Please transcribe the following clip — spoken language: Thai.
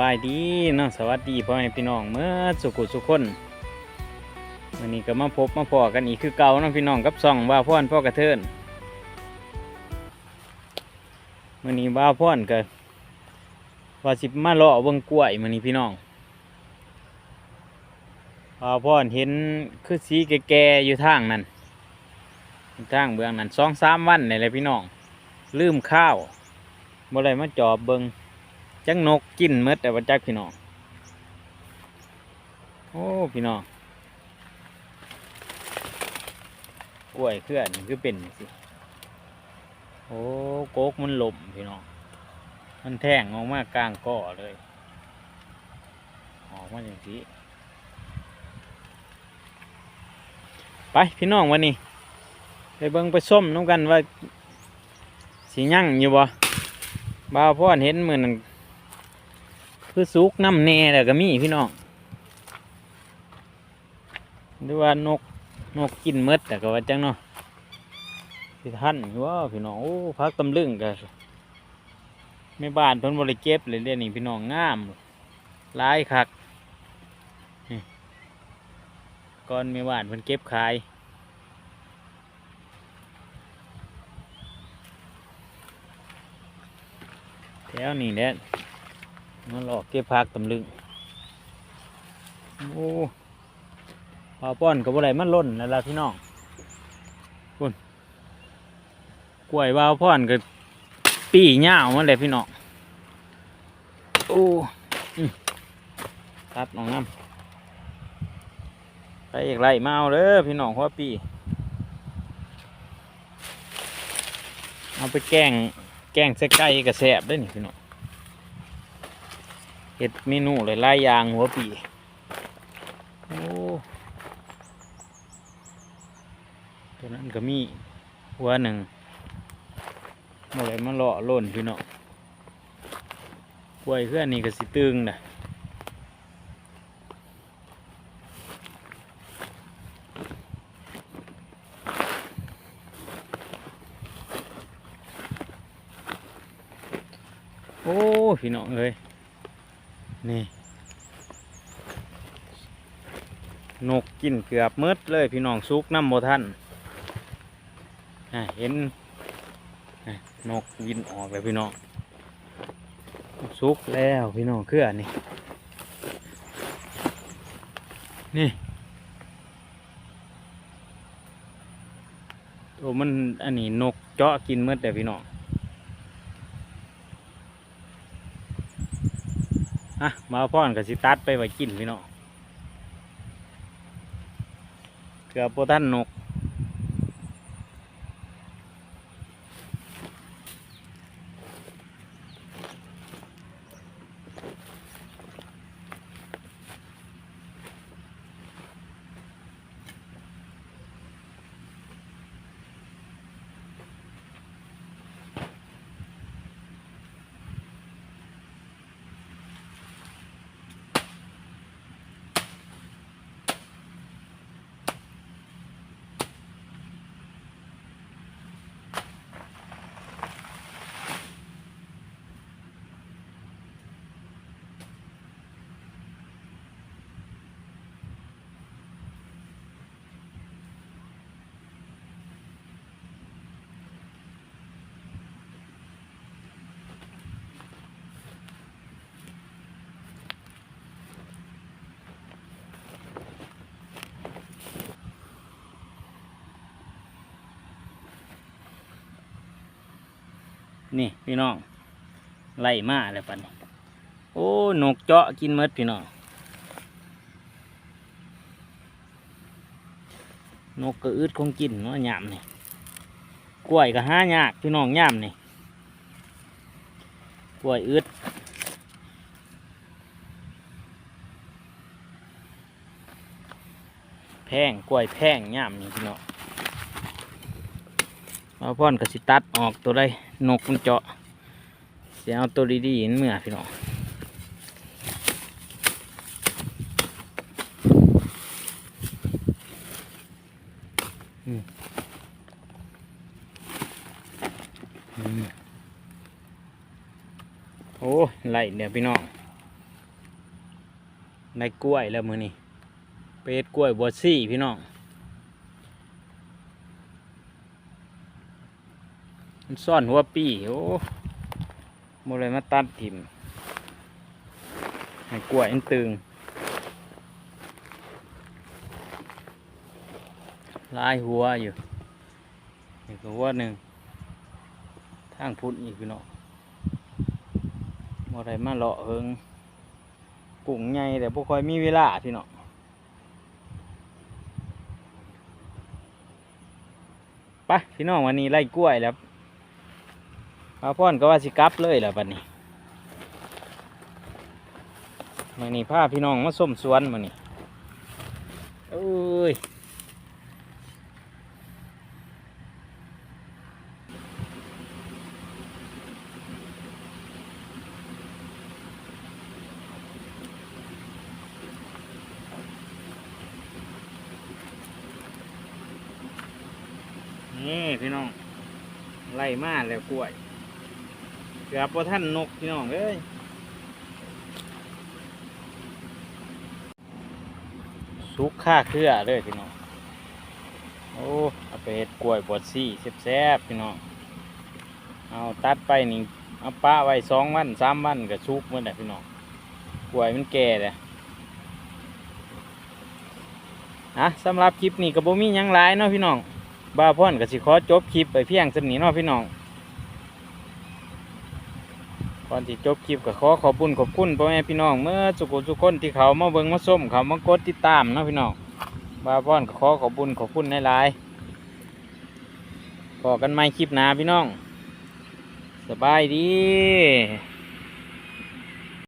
บายดีเนาะสวัสดีพ่อแม่พี่น้องเมื่อสุขุสุขคนวันนี้ก็มาพบมาพอกันอีกคือเก่าเนาะพี่น้องกับซ่องว่าพ่อนพ่อกระเทินวันนี้ว่าพ่อนก็ว่าสิมาเลาะเบิ่งกล้วยวันนี้พี่น้องว่าพ่อนเห็นคือสีแก่ๆอยู่ทางนั้นทางเบื้องนั้นสองสามวันนี่แหละพี่น้องลืมข้าวบ่ได้มาจอบเบิง จังนกกินหมดแต่ว่าจักพี่น้อง โอ้ พี่น้องกล้วยเคลื่อนคือเป็นสิ โอ้โกกมันหล่มพี่น้อง มันแท่งออกมากลางก่อเลยออกมาอย่างนี้ไปพี่น้องวันนี้ไปเบิ่งไปส้มน้ำกันว่าสียั่งอยู่บ่บ่าวพ่อเห็นเหมือน คือสุกน้ำแน่แล้วก็มีพี่น้องหรือว่านกนกกินมดแต่ก็ว่าจังเนาะพี่ท่านว่าพี่น้องโอ้พักตำลึงกันไม่บ้านเพิ่นบริเก็บเลยเดี๋ยวนี้พี่น้องงามหลายคักก่อนไม่บ้านเพิ่นเก็บขายแถวนี้แหละ มาหลอกเก็บผักตำลึงโอ้ปลาป้อนกับอะไรมันล่นนั่นละพี่น้องคุณกล้วยวาวป้อนกับปีเง่ามันเลยพี่น้องโอ้อืมตัดน้องน้ำไปอีกไรมาเอาเลยพี่น้องหัวปี เอาไปแกงแกงใส่ไก่กระแสบด้วยนี่พี่น้อง เห็ดเมนูเลยหลายอย่างหัวปีโอ้ตัวนั้นก็มีหัวหนึ่งมื่อไรมาเลาะล่นพี่เนาะกล้วยเพื่อนนี่ก็สิตึงนะโอ้ พี่น้องเอ้ย นี่ นกกินเกือบมืดเลยพี่น้องซุกน้ำโมท่านเห็นนกวินออกเลยพี่น้องซุกแล้วพี่น้องเครื่อนี่นี่โอ้มันอันนี้นกเจาะกินมืดแต่พี่น้อง อะมาพ่อนกับสิตัดไปไว้กินพี่น้องเกือบโปท่านนก นี่พี่น้อง ไล่มาแล้วปันนี้โอ้นกเจาะกินมดพี่น้อง นกก็อึดคงกินเนาะยามนี่กล้วยก็หายากพี่น้องยามนี่กล้วยอึดแพงกล้วยแพงยามนี่พี่น้อง เอาพ่อนก็สิตัดออกตัวได้นกมันเจาะเสียเอาตัวดีๆนี่เมื่อพี่น้องโอ้ไหลเดี๋ยพี่น้องในกล้วยแล้วมือนี่เป็ดกล้วยบัวซี่พี่น้อง มันซ่อนหัวปีโอ้โมเลยมาตัดถิ่มให้กล้วยมันตึงลายหัวอยู่นี่ก็หัวหนึ่งทางพุทธอีกพี่น้องโมเลยมาเลาะเฮิงกุ้งใหญ่แต่บ่ค่อยมีเวลาพี่เน้องไปพี่น้องวันนี้ไล่กล้วยแล้ว พาพ่อนก็ว่าสิกลับเลยแหละบัดนี้มื่อนี้พาพี่น้องมาส้มสวนมื่อนี้เอ้ยนี่พี่น้อง ไล่มาแล้วกล้วย เกือบพอท่านนกพี่น้องเอ้ยสุกค่าเครือเลยพี่น้องโอ้เอาไปเห็ดกล้วยบดซี่แซ่บๆพี่น้องเอาตัดไปนี่เอาปะไว้สองวันสามวันก็สุกเมื่อไหร่พี่น้องกล้วยมันแก่เลยอะสำหรับคลิปนี้ก็บ่มีหยังหลายเนาะพี่น้องบ้าพ่อนก็สิขอจบคลิปไปเพียงสำนีเนาะพี่น้อง ก่อนที่จบคลิปก็ขอขอบคุณขอบคุณพ่อแม่พี่น้องเมื่อสุขุทุกคนที่เขามาเบิ้งมาส้มเขามากดติดตามนะพี่น้องบาพ่อนก็ขอขอบคุณขอบคุณหลายๆพอกันไม่คลิปหน้าพี่น้อง สบายดี